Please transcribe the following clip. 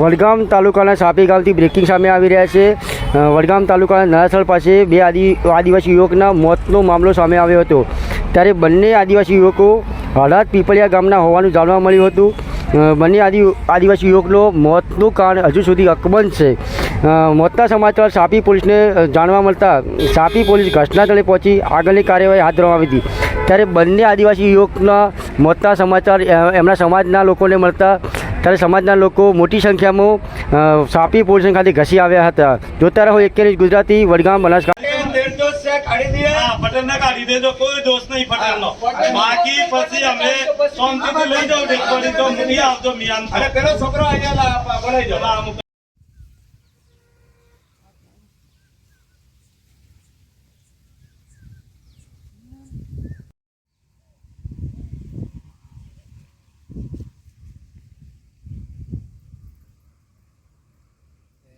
વડગામ તાલુકાના સાપી ગામથી બ્રેકિંગ સામે આવી રહ્યા છે. વડગામ તાલુકાના નરાસળ પાસે બે આદિ, આદિવાસી યુવકના મોતનો મામલો સામે આવ્યો હતો. ત્યારે બંને આદિવાસી યુવકો હળાદ પીપળિયા ગામના હોવાનું જાણવા મળ્યું હતું. બંને આદિ, આદિવાસી યુવકનો મોતનું કારણ હજુ સુધી અકબંધ છે. મોતના સમાચાર સાપી પોલીસને જાણવા મળતા સાપી પોલીસ ઘટનાસ્થળે પહોંચી આગળની કાર્યવાહી હાથ ધરવામાં આવી હતી. ત્યારે બંને આદિવાસી યુવકના મોતના સમાચાર એમના સમાજના લોકોને મળતા ત્યારે સમાજના લોકો મોટી સંખ્યામાં સાપી પોલીસ ખાતે ઘસી આવ્યા હતા. જોતા રહો એક ગુજરાતી વડગામ બનાસકાંઠા. છોકરો